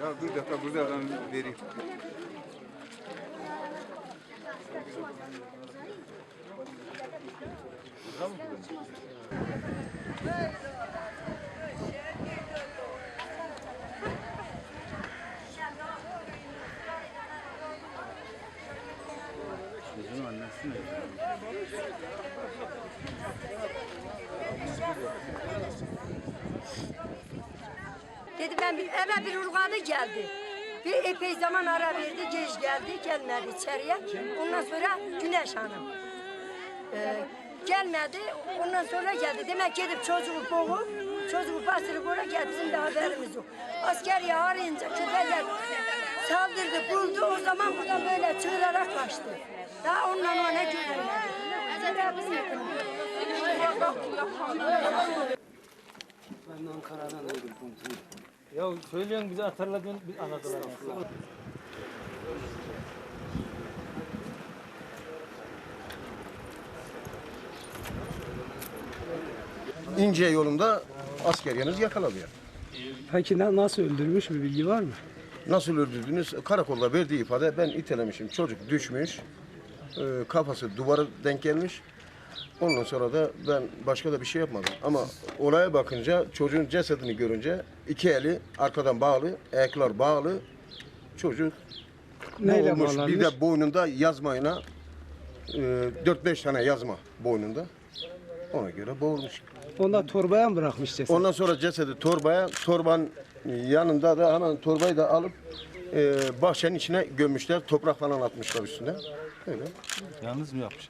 Ya bir dakika burada ben vereyim. Çocuğun annesi mi? Dedi ben bir, eve bir urganı geldi. Bir epey zaman ara verdi, geç geldi, gelmedi içeriye. Ondan sonra Güneş Hanım. Ee, gelmedi, ondan sonra geldi. Demek gidip çocuğu boğup, çocuğu bastırıp oraya geldi. Bizim de haberimiz yok. Asker ya arayınca köpekler saldırdı, buldu. O zaman buradan böyle çığırarak kaçtı. Daha onunla ona. Sebebini Ben Ankara'dan aldım komutanım. Ya söyleyen bize hatırladın, biz anladılar. İnce yolunda askeriyeniz yakaladı ya. Peki na- nasıl öldürmüş bir bilgi var mı? Nasıl öldürdünüz? Karakolda verdiği ifade ben itelemişim. Çocuk düşmüş. e, kafası duvara denk gelmiş. Ondan sonra da ben başka da bir şey yapmadım. Ama olaya bakınca çocuğun cesedini görünce iki eli arkadan bağlı, ayaklar bağlı. Çocuk Neyle boğulmuş. bağlanmış? Bir de boynunda yazmayına e, 4-5 tane yazma boynunda. Ona göre boğulmuş. Onda torbaya mı bırakmış ceset? Ondan sonra cesedi torbaya, torbanın yanında da hemen torbayı da alıp e, bahçenin içine gömmüşler. Toprak falan atmışlar üstüne. Öyle. Yalnız mı yapmış?